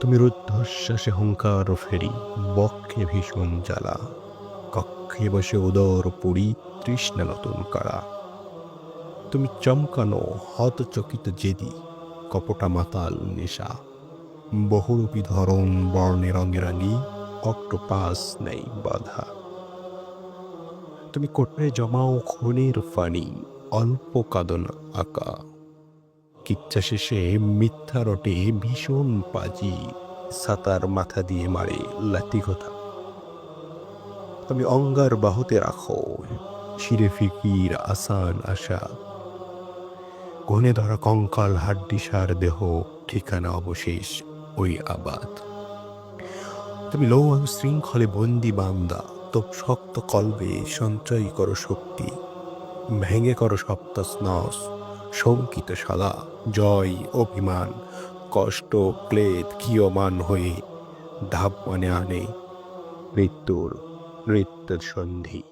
তুমি রুদ্ধশ্বাসে হুঙ্কার ফেরি, বক্ষে ভীষণ জ্বালা, কক্ষে বসে উদর পুরী তৃষ্ণা নতুন কারা। তুমি চমকানো, হতচকিত জেদি কপটা মাতাল নেশা, বহুরূপী ধরন বর্ণে রঙে রাঙি অক্টোপাস নেই বাধা। তুমি কোটরে জমাও খুনের ফানি অল্প কাদন আঁকা। কিচ্ছা শেষে মিথ্যা রটে ভীষণ পাজি সাতার মাথা দিয়ে মারে লাতি কথা তুমি অঙ্গার বাহুতে রাখো, শিরে ফিকির, আসান, আশা। কোণে ধরা কঙ্কাল হাড্ডিসার দেহ, ঠিকানা অবশেষ ওই আবাদ। তুমি লৌহ শৃঙ্খলে বন্দি বান্দা, তোপ শক্ত কলবে সঞ্চয় করো শক্তি, ভেঙে করো সপ্ত স্নস শঙ্কিত সালা জয় অভিমান কষ্ট ক্লেদ কিয়মান হয়ে ধাপ মানে আনে মৃত্যুর নৃত্যের সন্ধি।